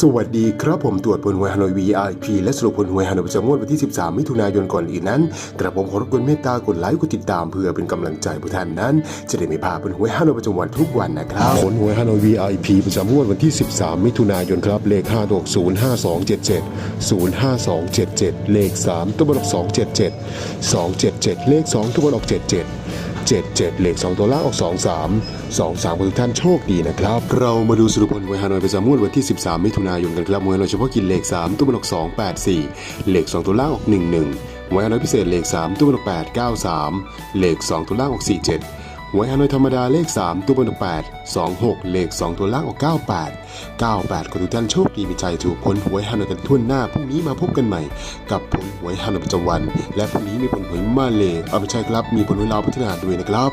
สวัสดีครับผมตรวจผลหวยฮานอย VIP และสรุปผลหวยฮานอยประจำงวดวันที่ 13 มิถุนายนก่อนอื่นนั้น กระผมขอรบกวนเมตตากดไลค์กดติดตามเพื่อเป็นกำลังใจผู้ท่านนั้น จะได้ไม่พลาดผลหวยฮานอยประจำวันทุกวันนะครับผลหวยฮานอย VIP ประจำงวดวันที่ 13 มิถุนายนครับเลข5ดอก05277 05277 เลข 3ตัวบนออก277 277 เลข 2ตัวบนออก77 77เลข 2 ตัวล่างออก 23 23ทุกท่านโชคดีนะครับ เรามาดูสรุปผลหวยฮานอยประจำมวดวันที่ 13 มิถุนายนกันครับมวยฮานอยเฉพาะกินเลข 3 ตัวบนออก284 เลข 2 ตัวล่างออก 11หวยฮานอยพิเศษเลข 3 ตัวบนออก893 เลข 2 ตัวล่างออก 47 หวยฮานอยธรรมดาเลข 3 ตัวบนออก8 26 เลข 2 ตัวล่างออก 98 98ขอทุกท่านโชคดีมีใจถูกผลหวยฮานอยกันทั่วหน้าพรุ่งนี้มาพบกันใหม่ กับผลหวยฮานอยประจำวัน และพรุ่งนี้มีผลหวยมาเลเอาไปใช้ครับมีผลหวยลาวพัฒนาด้วยนะครับ